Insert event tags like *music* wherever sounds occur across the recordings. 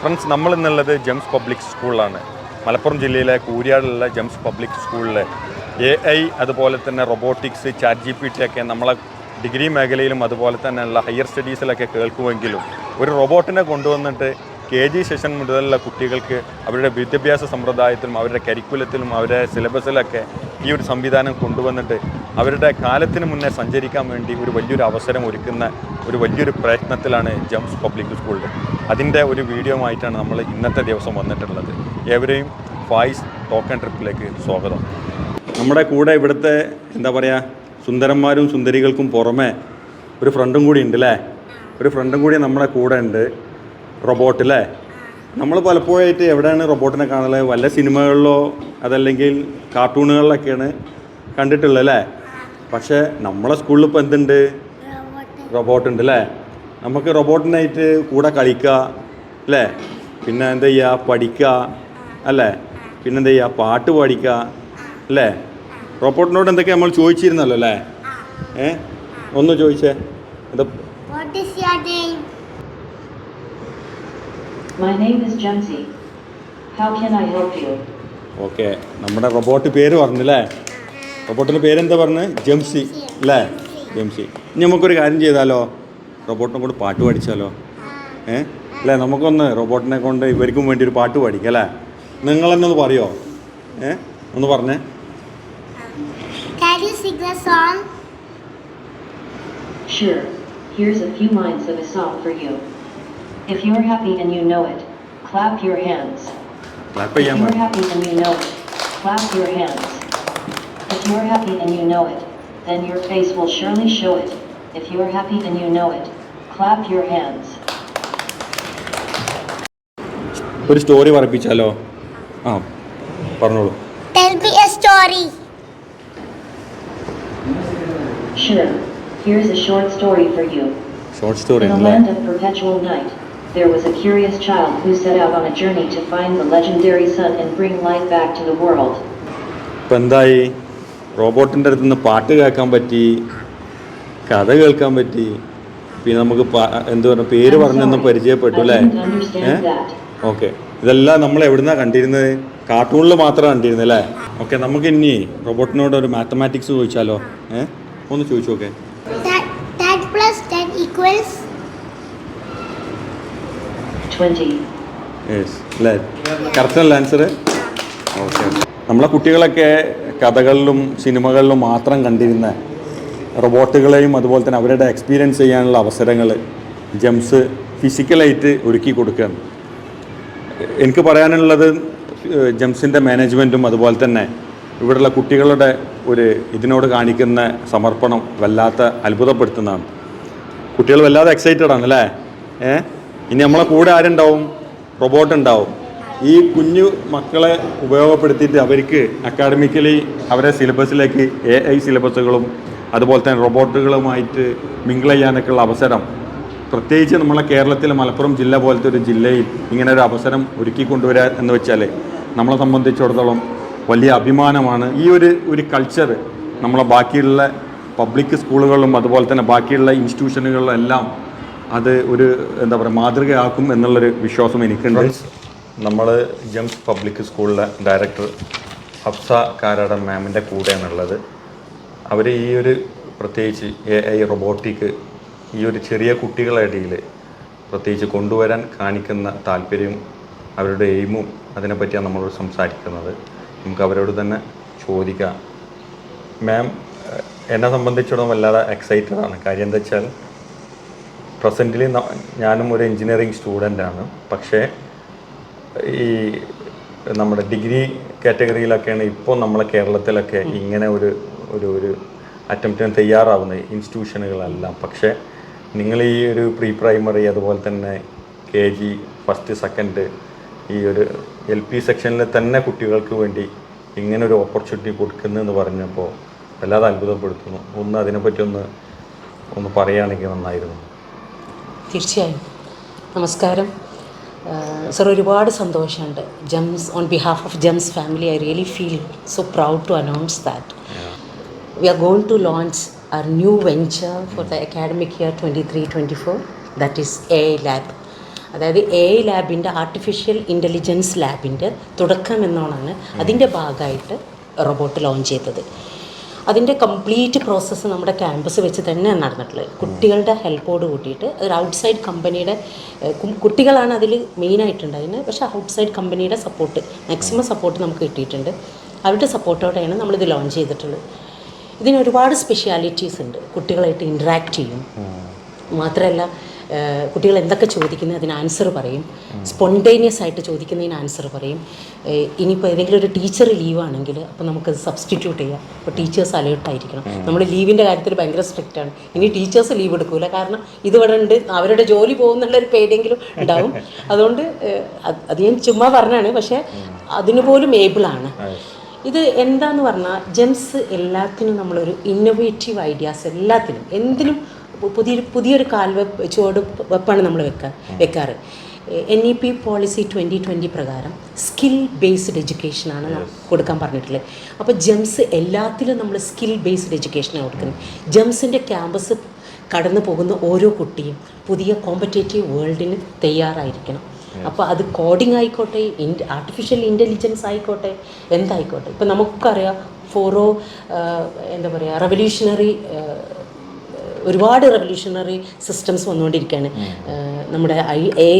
Friends നമ്മൾ ഇന്നുള്ളത് Gems public സ്കൂളിലാണ് മലപ്പുറം ജില്ലയിലെ കൂരിയാടുള്ള ജെംസ് പബ്ലിക് സ്കൂളിലെ എ ഐ അതുപോലെ തന്നെ robotics chat G P T ഒക്കെ നമ്മളെ ഡിഗ്രി മേഖലയിലും അതുപോലെ തന്നെയുള്ള ഹയർ സ്റ്റഡീസിലൊക്കെ കേൾക്കുമെങ്കിലും ഒരു റോബോട്ടിനെ കൊണ്ടുവന്നിട്ട് കെ ജി സെഷൻ മുതലുള്ള കുട്ടികൾക്ക് അവരുടെ വിദ്യാഭ്യാസ സമ്പ്രദായത്തിലും അവരുടെ കരിക്കുലത്തിലും അവരുടെ സിലബസിലൊക്കെ ഈ ഒരു സംവിധാനം കൊണ്ടുവന്നിട്ട് അവരുടെ കാലത്തിന് മുന്നേ സഞ്ചരിക്കാൻ വേണ്ടി ഒരു വലിയൊരു അവസരം ഒരുക്കുന്ന ഒരു വലിയൊരു പ്രയത്നത്തിലാണ് ജംസ് പബ്ലിക് സ്കൂളിൽ. അതിന്റെ ഒരു വീഡിയോ ആയിട്ടാണ് നമ്മൾ ഇന്നത്തെ ദിവസം വന്നിട്ടുള്ളത്. ഏവരെയും ഫായ്സ് ടോക്കൺ ട്രിപ്പിലേക്ക് സ്വാഗതം. നമ്മുടെ കൂടെ ഇവിടുത്തെ എന്താ പറയുക സുന്ദരന്മാരും സുന്ദരികൾക്കും പുറമെ ഒരു ഫ്രണ്ടും കൂടി ഉണ്ട് അല്ലേ ഒരു ഫ്രണ്ടും കൂടി നമ്മുടെ കൂടെ ഉണ്ട്. റൊബോട്ട് അല്ലേ? നമ്മൾ പലപ്പോഴായിട്ട് എവിടെയാണ് റൊബോട്ടിനെ കാണുന്നത് വല്ല സിനിമകളിലോ അതല്ലെങ്കിൽ കാർട്ടൂണുകളിലൊക്കെയാണ് കണ്ടിട്ടുള്ളത് അല്ലേ? പക്ഷേ നമ്മളെ സ്കൂളിൽ ഇപ്പോൾ എന്തുണ്ട്? റോബോട്ട് ഉണ്ട് അല്ലേ നമുക്ക് റോബോട്ടിനായിട്ട് കൂടെ കളിക്കുക അല്ലേ പിന്നെ എന്താ ചെയ്യുക പഠിക്കുക അല്ലേ? പിന്നെ എന്താ ചെയ്യുക പാട്ട് പാടിക്കുക അല്ലേ റോബോട്ടിനോട് എന്തൊക്കെ നമ്മൾ ചോദിച്ചിരുന്നല്ലോ അല്ലേ ഏ? ഒന്ന് ചോദിച്ചേ. എന്താ? What is your name? My name is Gemsi. How can I help you? Okay നമ്മുടെ റോബോട്ട് പേര് പറഞ്ഞല്ലേ? റോബോട്ടിന്റെ പേരെന്താ പറഞ്ഞത് ജംസി അല്ലേ ജംസി ഇനി നമുക്കൊരു കാര്യം ചെയ്താലോ റോബോട്ടിനെ കൊണ്ട് പാട്ട് പഠിച്ചാലോ ഏ അല്ലേ നമുക്കൊന്ന് റോബോട്ടിനെ കൊണ്ട് ഇവർക്കും വേണ്ടി ഒരു പാട്ട് പഠിക്കാം അല്ലേ നിങ്ങൾ തന്നെ ഒന്ന് പറയോ ഏ ഒന്ന് പറഞ്ഞേ? Sure. Here's a few lines of a song for you. If you're happy and you know it, clap your hands. Clap If you're happy and you know it, clap your hands. If you're happy and you know it, then your face will surely show it. If you're happy and you know it, clap your hands. ഒരു story പറയിപ്പിച്ചാലോ ആ പറഞ്ഞോളൂ Tell me a story. Sure. Here's a short story for you. Short story In a അല്ലേ land of perpetual night, there was a curious child who set out on a journey to find the legendary sun and bring light back to the world. ഇപ്പം എന്തായി റോബോട്ടിന്റെ അടുത്ത് നിന്ന് പാട്ട് കേൾക്കാൻ പറ്റി കഥ കേൾക്കാൻ പറ്റി പിന്നെ നമുക്ക് എന്ത് പറയുക പേര് പറഞ്ഞൊന്നും പരിചയപ്പെട്ടു അല്ലേ? ഏഹ് ഓക്കെ. ഇതെല്ലാം നമ്മൾ എവിടുന്നാ കണ്ടിരുന്നത്? കാർട്ടൂണിൽ മാത്രം കണ്ടിരുന്നത് അല്ലേ? ഓക്കെ നമുക്ക് ഇനി റോബോട്ടിനോട് ഒരു മാത്തമാറ്റിക്സ് ചോദിച്ചാലോ? ഏഹ് ഒന്ന് ചോദിച്ചു നോക്കെ. 10 10 20. യെസ് അല്ലേ? കറക്റ്റ് അല്ല ആൻസർ ഓക്കെ നമ്മളെ കുട്ടികളൊക്കെ കഥകളിലും സിനിമകളിലും മാത്രം കണ്ടിരുന്ന റോബോട്ടുകളെയും അതുപോലെ തന്നെ അവരുടെ എക്സ്പീരിയൻസ് ചെയ്യാനുള്ള അവസരങ്ങൾ ജംസ് ഫിസിക്കലായിട്ട് ഒരുക്കി കൊടുക്കുകയാണ്. എനിക്ക് പറയാനുള്ളത് ജെംസിന്റെ മാനേജ്മെന്റും അതുപോലെ തന്നെ ഇവിടെയുള്ള കുട്ടികളുടെ ഒരു ഇതിനോട് കാണിക്കുന്ന സമർപ്പണം വല്ലാത്ത അത്ഭുതപ്പെടുത്തുന്നതാണ്. കുട്ടികൾ വല്ലാതെ എക്സൈറ്റഡ് ആണ് അല്ലേ? ഏ ഇനി നമ്മളെ കൂടെ ആരുണ്ടാവും? റോബോട്ട് ഉണ്ടാവും. ഈ കുഞ്ഞു മക്കളെ ഉപയോഗപ്പെടുത്തിയിട്ട് അവർക്ക് അക്കാഡമിക്കലി അവരെ സിലബസിലേക്ക് എ ഐ സിലബസുകളും അതുപോലെ തന്നെ റോബോട്ടുകളുമായിട്ട് മിങ്കിൾ ചെയ്യാനൊക്കെ ഉള്ള അവസരം. പ്രത്യേകിച്ച് നമ്മളെ കേരളത്തിലെ മലപ്പുറം ജില്ല പോലത്തെ ഒരു ജില്ലയിൽ ഇങ്ങനെ ഒരു അവസരം ഒരുക്കി കൊണ്ടുവരിക എന്ന് വെച്ചാൽ നമ്മളെ സംബന്ധിച്ചിടത്തോളം വലിയ അഭിമാനമാണ്. ഈ ഒരു ഒരു കൾച്ചർ നമ്മളെ ബാക്കിയുള്ള പബ്ലിക് സ്കൂളുകളിലും അതുപോലെ തന്നെ ബാക്കിയുള്ള ഇൻസ്റ്റിറ്റ്യൂഷനുകളിലും എല്ലാം അത് ഒരു എന്താ പറയുക മാതൃകയാക്കും എന്നുള്ളൊരു വിശ്വാസം എനിക്കുണ്ട്. നമ്മൾ ജംസ് പബ്ലിക് സ്കൂളിലെ ഡയറക്ടർ ഹഫ്സ കാരാടൻ മാമിന്റെ കൂടെയാണുള്ളത്. അവർ ഈ ഒരു പ്രത്യേകിച്ച് എ ഐ റൊബോട്ടിക് ഈ ഒരു ചെറിയ കുട്ടികളുടെ ഇടയിൽ പ്രത്യേകിച്ച് കൊണ്ടുവരാൻ കാണിക്കുന്ന താല്പര്യവും അവരുടെ എയിമും അതിനെപ്പറ്റിയാണ് നമ്മളോട് സംസാരിക്കുന്നത്. നമുക്ക് അവരോട് തന്നെ ചോദിക്കാം. മാം എന്നെ സംബന്ധിച്ചിടത്തോളം വല്ലാതെ എക്സൈറ്റഡ് ആണ്. കാര്യം എന്താ വെച്ചാൽ പ്രസന്റിൽ ഞാനും ഒരു എൻജിനീയറിങ് സ്റ്റുഡന്റാണ് പക്ഷേ ഈ നമ്മുടെ ഡിഗ്രി കാറ്റഗറിയിലൊക്കെയാണ് ഇപ്പോൾ നമ്മളെ കേരളത്തിലൊക്കെ ഇങ്ങനെ ഒരു ഒരു ഒരു അറ്റംപ്റ്റിന് തയ്യാറാവുന്നത് ഇൻസ്റ്റിറ്റ്യൂഷനുകളെല്ലാം. പക്ഷേ നിങ്ങൾ ഈ ഒരു പ്രീ പ്രൈമറി അതുപോലെ തന്നെ കെ ജി ഫസ്റ്റ് സെക്കൻഡ് ഈ ഒരു എൽ പി സെക്ഷനിൽ തന്നെ കുട്ടികൾക്ക് വേണ്ടി ഇങ്ങനെ ഒരു ഓപ്പർച്യൂണിറ്റി കൊടുക്കുന്നതെന്ന് പറഞ്ഞപ്പോൾ വല്ലാതെ അത്ഭുതപ്പെടുത്തുന്നു. ഒന്ന് അതിനെപ്പറ്റി ഒന്ന് ഒന്ന് പറയുകയാണെങ്കിൽ നന്നായിരുന്നു. തീർച്ചയായും. നമസ്കാരം. സർ ഒരുപാട് സന്തോഷമുണ്ട്. GEMS on behalf of GEMS family I really feel so proud to announce that we are going to launch our new venture for the academic year 23-24 that is A lab അതായത് A ലാബിന്റെ artificial intelligence ലാബിന്റെ തുടക്കം എന്നോണാണ് അതിന്റെ ഭാഗമായിട്ട് robot launch ചെയ്തത്. അതിന്റെ complete process നമ്മുടെ campus വെച്ച് തന്നെ നടന്നിട്ടുള്ളത്. കുട്ടികളുടെ ഹെൽപ്പോട് കൂട്ടിയിട്ട് ഒരു ഔട്ട്സൈഡ് കമ്പനിയുടെ കുട്ടികളാണ് അതിൽ മെയിനായിട്ടുണ്ടായിരുന്നത്. പക്ഷേ ഔട്ട്സൈഡ് കമ്പനിയുടെ സപ്പോർട്ട് മാക്സിമം സപ്പോർട്ട് നമുക്ക് കിട്ടിയിട്ടുണ്ട്. അവരുടെ സപ്പോർട്ടോടെയാണ് നമ്മളിത് ലോഞ്ച് ചെയ്തിട്ടുള്ളത്. ഇതിന് ഒരുപാട് സ്പെഷ്യാലിറ്റീസ് ഉണ്ട്. കുട്ടികളായിട്ട് ഇൻട്രാക്ട് ചെയ്യും. മാത്രമല്ല കുട്ടികൾ എന്തൊക്കെ ചോദിക്കുന്നത് അതിന് ആൻസർ പറയും. സ്പോണ്ടേനിയസ് ആയിട്ട് ചോദിക്കുന്നതിന് ആൻസർ പറയും. ഇനിയിപ്പോൾ ഏതെങ്കിലും ഒരു ടീച്ചർ ലീവ് ആണെങ്കിൽ അപ്പോൾ നമുക്കത് സബ്സ്റ്റിറ്റ്യൂട്ട് ചെയ്യാം. അപ്പോൾ ടീച്ചേഴ്സ് അലേർട്ടായിരിക്കണം നമ്മൾ ലീവിന്റെ കാര്യത്തിൽ ഭയങ്കര സ്ട്രിക്റ്റ് ആണ്. ഇനി ടീച്ചേഴ്സ് ലീവ് എടുക്കൂല. കാരണം ഇതിവിടെ ഉണ്ട് അവരുടെ ജോലി പോകുന്നുള്ളൊരു പേടിയെങ്കിലും ഉണ്ടാവും. *laughs* അതുകൊണ്ട് അത് ഞാൻ ചുമ്മാ പറഞ്ഞാണ്. പക്ഷേ അതിന് പോലും ഏബിളാണ് ഇത് എന്താന്ന് പറഞ്ഞാൽ ജെൻസ് എല്ലാത്തിനും നമ്മളൊരു ഇന്നൊവേറ്റീവ് ഐഡിയാസ് എല്ലാത്തിനും എന്തിനും പുതിയൊരു പുതിയൊരു കാൽവെപ്പ് ചുവട് വെപ്പാണ് നമ്മൾ വെക്കുക വെക്കാറ്. N E P policy twenty twenty പ്രകാരം സ്കിൽ ബേസ്ഡ് എഡ്യൂക്കേഷനാണ് കൊടുക്കാൻ പറഞ്ഞിട്ടുള്ളത്. അപ്പോൾ ജെംസ് എല്ലാത്തിലും നമ്മൾ സ്കിൽ ബേസ്ഡ് എഡ്യൂക്കേഷനാണ് കൊടുക്കുന്നത്. ജെംസിന്റെ ക്യാമ്പസ് കടന്നു പോകുന്ന ഓരോ കുട്ടിയും പുതിയ കോമ്പറ്റേറ്റീവ് വേൾഡിന് തയ്യാറായിരിക്കണം. അപ്പോൾ അത് കോഡിംഗ് ആയിക്കോട്ടെ ഇൻ ആർട്ടിഫിഷ്യൽ ഇന്റലിജൻസ് ആയിക്കോട്ടെ എന്തായിക്കോട്ടെ. ഇപ്പം നമുക്കറിയാം ഫോറോ എന്താ പറയുക റെവല്യൂഷണറി ഒരുപാട് റെവല്യൂഷണറി സിസ്റ്റംസ് വന്നുകൊണ്ടിരിക്കുകയാണ്. നമ്മുടെ ഐ എ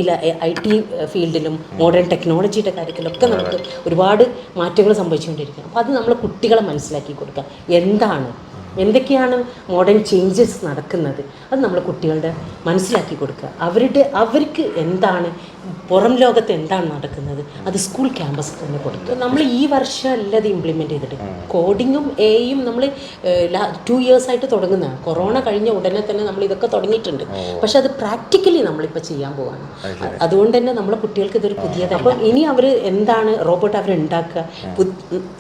ഐ ടി ഫീൽഡിലും മോഡേൺ ടെക്നോളജിയുടെ കാര്യത്തിലൊക്കെ നമുക്ക് ഒരുപാട് മാറ്റങ്ങൾ സംഭവിച്ചുകൊണ്ടിരിക്കുകയാണ്. അപ്പോൾ അത് നമ്മൾ കുട്ടികളെ മനസ്സിലാക്കി കൊടുക്കുക. എന്താണ്? എന്തൊക്കെയാണ് മോഡേൺ ചേഞ്ചസ് നടക്കുന്നത്? അത് നമ്മൾ കുട്ടികളുടെ മനസ്സിലാക്കി കൊടുക്കുക. അവരുടെ അവർക്ക് എന്താണ് പുറം ലോകത്ത് എന്താണ് നടക്കുന്നത്? അത് സ്കൂൾ ക്യാമ്പസിൽ തന്നെ കൊടുത്തു. നമ്മൾ ഈ വർഷം അല്ല അത് ഇംപ്ലിമെന്റ് ചെയ്തിട്ട് കോഡിങ്ങും എയും നമ്മൾ ടു ഇയേഴ്സ് ആയിട്ട് തുടങ്ങുന്നതാണ്. കൊറോണ കഴിഞ്ഞ ഉടനെ തന്നെ നമ്മൾ ഇതൊക്കെ തുടങ്ങിയിട്ടുണ്ട്. പക്ഷെ അത് പ്രാക്ടിക്കലി നമ്മളിപ്പോൾ ചെയ്യാൻ പോവാണ്. അതുകൊണ്ട് തന്നെ നമ്മളെ കുട്ടികൾക്ക് ഇതൊരു പുതിയത്. അപ്പം ഇനി അവർ എന്താണ് റോബോട്ട് അവരുണ്ടാക്കുക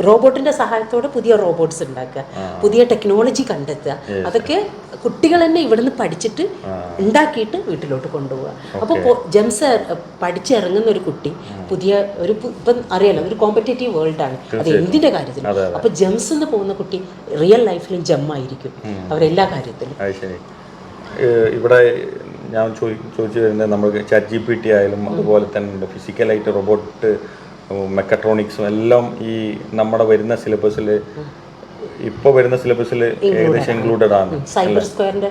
റോബോട്ടിന്റെ സഹായത്തോടെ പുതിയ റോബോട്ട്സ് ഉണ്ടാക്കുക. പുതിയ ടെക്നോളജി കണ്ടെത്തുക. അതൊക്കെ കുട്ടികൾ തന്നെ ഇവിടുന്ന് പഠിച്ചിട്ട് ഉണ്ടാക്കിയിട്ട് വീട്ടിലോട്ട് കൊണ്ടുപോവുക. അപ്പോൾ ജെംസ് പഠിച്ചിറങ്ങുന്ന ഒരു കുട്ടി പുതിയ ഒരു ഇപ്പം അറിയാലോ ഒരു കോമ്പറ്റേറ്റീവ് ആണ് അത് എന്തിന്റെ കാര്യത്തിൽ അപ്പോൾ ജെംസ് എന്ന് പോകുന്ന കുട്ടി റിയൽ ലൈഫിലും ജമ്മായിരിക്കും. അവരെല്ലാ കാര്യത്തിലും. ഇവിടെ ഞാൻ ചോദിച്ചു വരുന്നത് നമ്മൾ ചാറ്റ് ജി പി ടി ആയാലും അതുപോലെ തന്നെ ഫിസിക്കലായിട്ട് റോബോട്ട് മെക്കട്രോണിക്സും എല്ലാം ഈ നമ്മുടെ വരുന്ന സിലബസിൽ ഇപ്പോൾ വരുന്ന സിലബസിൽ ഏകദേശം ഇൻക്ലൂഡഡ് ആണ്. സൈബർ സ്ക്വയറിന്റെ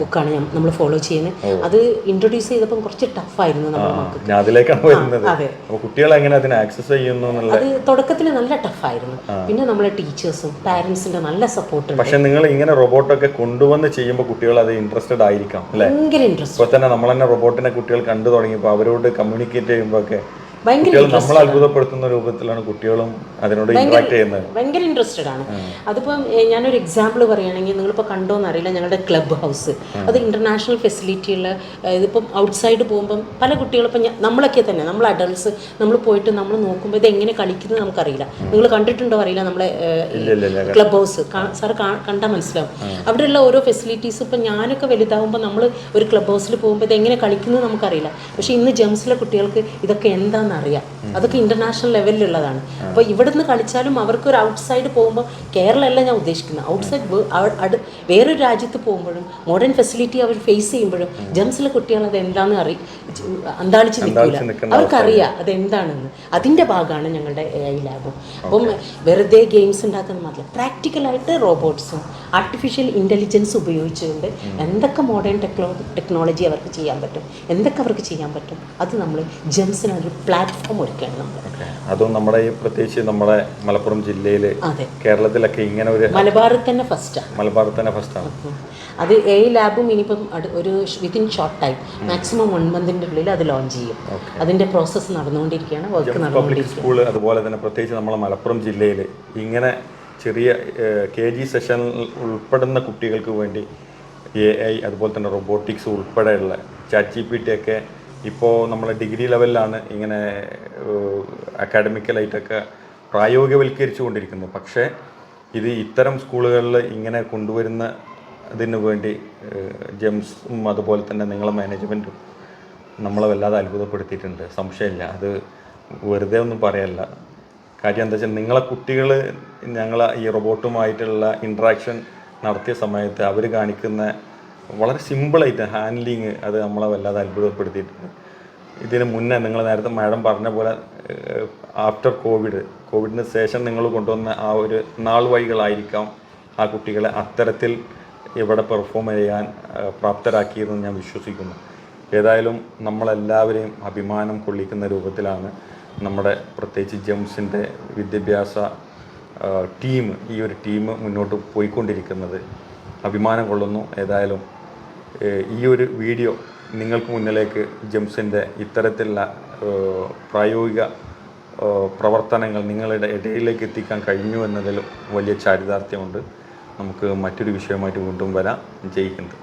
ബുക്കാണ് നമ്മൾ ഫോളോ ചെയ്യുന്നത് അത് ഇൻട്രൊഡ്യൂസ് ചെയ്തപ്പോൾ കുറച്ച് ടഫായിരുന്നു നമ്മുടെ മക്കൾക്ക് ഞാൻ അതിലേക്കാണ് വരുന്നത്. അപ്പോൾ കുട്ടികൾ എങ്ങനെ അതിനെ ആക്സസ് ചെയ്യുന്നു അത് തുടക്കത്തിൽ നല്ല ടഫ് ആയിരുന്നു. പിന്നെ നമ്മളെ ടീച്ചേഴ്സും പാരന്റ്സിന്റെ നല്ല സപ്പോർട്ട് പക്ഷെ നിങ്ങൾ ഇങ്ങനെ റോബോട്ട് ഒക്കെ കൊണ്ടുവന്ന് ചെയ്യുമ്പോൾ കുട്ടികൾ അത് ഇൻട്രസ്റ്റഡ് ആയിരിക്കാം അല്ലേ? ഭയങ്കര ഇൻട്രസ്റ്റ് ഇപ്പോൾ തന്നെ നമ്മൾ തന്നെ റോബോട്ടിനെ കുട്ടികൾ കണ്ടു തുടങ്ങിയപ്പോൾ അവരോട് കമ്മ്യൂണിക്കേറ്റ് ചെയ്യുമ്പോൾ ഒക്കെ ഭയങ്കര നമ്മൾ അത്ഭുതപ്പെടുത്തുന്ന രൂപത്തിലാണ് കുട്ടികളും അതിനോട് ഇന്ററാക്ട് ചെയ്യുന്നത്. ഭയങ്കര ഇൻട്രസ്റ്റഡ് ആണ്. അതിപ്പം ഞാനൊരു എക്സാമ്പിൾ പറയുകയാണെങ്കിൽ നിങ്ങളിപ്പോൾ കണ്ടോന്ന് അറിയില്ല ഞങ്ങളുടെ ക്ലബ് ഹൗസ് അത് ഇന്റർനാഷണൽ ഫെസിലിറ്റി ഉള്ള ഇതിപ്പം ഔട്ട്സൈഡ് പോകുമ്പം പല കുട്ടികളും ഇപ്പം ഞ- നമ്മളൊക്കെ തന്നെ നമ്മൾ അഡൾട്ട്സ് നമ്മൾ പോയിട്ട് നമ്മൾ നോക്കുമ്പോൾ ഇത് എങ്ങനെ കളിക്കുന്നത് നമുക്കറിയില്ല നിങ്ങൾ കണ്ടിട്ടുണ്ടോ അറിയില്ല നമ്മളെ ക്ലബ് ഹൗസ് സാർ കണ്ടാൽ മനസ്സിലാവും. അവിടെയുള്ള ഓരോ ഫെസിലിറ്റീസ് ഇപ്പം ഞാനൊക്കെ വലുതാവുമ്പോൾ നമ്മൾ ഒരു ക്ലബ് ഹൗസിൽ പോകുമ്പോൾ ഇത് എങ്ങനെ കളിക്കുന്നത് നമുക്കറിയില്ല. പക്ഷേ ഇന്ന് ജെംസിലെ കുട്ടികൾക്ക് ഇതൊക്കെ എന്താണെന്ന് അറിയാം അതൊക്കെ ഇന്റർനാഷണൽ ലെവലിലുള്ളതാണ് അപ്പോൾ ഇവിടെ നിന്ന് കളിച്ചാലും അവർക്ക് ഒരു ഔട്ട്സൈഡ് പോകുമ്പോൾ കേരളമല്ല ഞാൻ ഉദ്ദേശിക്കുന്നത്. ഔട്ട്സൈഡ് വേറൊരു രാജ്യത്ത് പോകുമ്പോഴും മോഡേൺ ഫെസിലിറ്റി അവർ ഫേസ് ചെയ്യുമ്പോഴും ജംസിലെ കുട്ടികൾ അത് എന്താണെന്ന് അറി അന്താളിച്ച് നിൽക്കില്ല അവർക്കറിയാം അതെന്താണെന്ന്. അതിന്റെ ഭാഗമാണ് ഞങ്ങളുടെ എ ഐ ലാബും അപ്പം വെറുതെ ഗെയിംസ് ഉണ്ടാക്കുന്ന മാത്രമല്ല പ്രാക്ടിക്കലായിട്ട് റോബോട്ട്സും ആർട്ടിഫിഷ്യൽ ഇന്റലിജൻസ് ഉപയോഗിച്ചുകൊണ്ട് എന്തൊക്കെ മോഡേൺ ടെക്നോ ടെക്നോളജി അവർക്ക് ചെയ്യാൻ പറ്റും എന്തൊക്കെ അവർക്ക് ചെയ്യാൻ പറ്റും അത് നമ്മൾ ജെംസിന് ഒരു പ്ലാറ്റ്ഫോം ഒരുക്കുകയാണ് നമ്മൾ അതും നമ്മുടെ ഈ പ്രത്യേകിച്ച് നമ്മുടെ മലപ്പുറം ജില്ലയിൽ അതെ. കേരളത്തിലൊക്കെ ഇങ്ങനെ ഒരു മലബാറിൽ തന്നെ ഫസ്റ്റാണ് മലബാറിൽ തന്നെ ഫസ്റ്റാണ് അത് എ ലാബും ഇനിയിപ്പം ഒരു within short time maximum one മന്തിന്റെ ഉള്ളിൽ അത് ലോഞ്ച് ചെയ്യും. അതിന്റെ പ്രോസസ്സ് നടന്നുകൊണ്ടിരിക്കുകയാണ് വർക്ക് പബ്ലിക് സ്കൂൾ അതുപോലെ തന്നെ പ്രത്യേകിച്ച് നമ്മളെ മലപ്പുറം ജില്ലയിൽ ഇങ്ങനെ ചെറിയ കെ ജി സെഷൻ ഉൾപ്പെടുന്ന കുട്ടികൾക്ക് വേണ്ടി എ ഐ അതുപോലെ തന്നെ റോബോട്ടിക്സ് ഉൾപ്പെടെയുള്ള ചാറ്റ് ജി പി ടി ഒക്കെ ഇപ്പോൾ നമ്മൾ ഡിഗ്രി ലെവലിലാണ് ഇങ്ങനെ അക്കാഡമിക്കലായിട്ടൊക്കെ പ്രായോഗികവൽക്കരിച്ചു കൊണ്ടിരിക്കുന്നത്. പക്ഷേ ഇത് ഇത്തരം സ്കൂളുകളിൽ ഇങ്ങനെ കൊണ്ടുവരുന്ന ഇതിനു വേണ്ടി ജെംസും അതുപോലെ തന്നെ നിങ്ങളെ മാനേജ്മെന്റും നമ്മളെ വല്ലാതെ അത്ഭുതപ്പെടുത്തിയിട്ടുണ്ട്. സംശയമില്ല. അത് വെറുതെ ഒന്നും പറയല്ല. കാര്യം എന്താ വെച്ചാൽ നിങ്ങളെ കുട്ടികൾ ഞങ്ങളെ ഈ റോബോട്ടുമായിട്ടുള്ള ഇൻട്രാക്ഷൻ നടത്തിയ സമയത്ത് അവർ കാണിക്കുന്ന വളരെ സിമ്പിളായിട്ട് ഹാൻഡ്ലിങ് അത് നമ്മളെ വല്ലാതെ അത്ഭുതപ്പെടുത്തിയിട്ടുണ്ട്. ഇതിന് മുന്നേ നിങ്ങൾ നേരത്തെ മാഡം പറഞ്ഞ പോലെ ആഫ്റ്റർ കോവിഡ് കോവിഡിന് ശേഷം നിങ്ങൾ കൊണ്ടുവന്ന ആ ഒരു നാൾ വഴികളായിരിക്കാം ആ കുട്ടികളെ അത്തരത്തിൽ ഇവിടെ പെർഫോം ചെയ്യാൻ പ്രാപ്തരാക്കിയതെന്ന് ഞാൻ വിശ്വസിക്കുന്നു. ഏതായാലും നമ്മളെല്ലാവരെയും അഭിമാനം കൊള്ളിക്കുന്ന രൂപത്തിലാണ് നമ്മുടെ പ്രത്യേകിച്ച് ജെംസിന്റെ വിദ്യാഭ്യാസ ടീം ഈ ഒരു ടീം മുന്നോട്ട് പോയിക്കൊണ്ടിരിക്കുന്നത്. അഭിമാനം കൊള്ളുന്നു. ഏതായാലും ഈ ഒരു വീഡിയോ നിങ്ങൾക്ക് മുന്നിലേക്ക് ജെംസിന്റെ ഇത്തരത്തിലുള്ള പ്രായോഗിക പ്രവർത്തനങ്ങൾ നിങ്ങളുടെ ഇടയിലേക്ക് എത്തിക്കാൻ കഴിഞ്ഞു എന്നതിലും വലിയ ചാരിതാർത്ഥ്യമുണ്ട്. നമുക്ക് മറ്റൊരു വിഷയമായിട്ട് വീണ്ടും വരാം. ജയ് ഹിന്ദ്.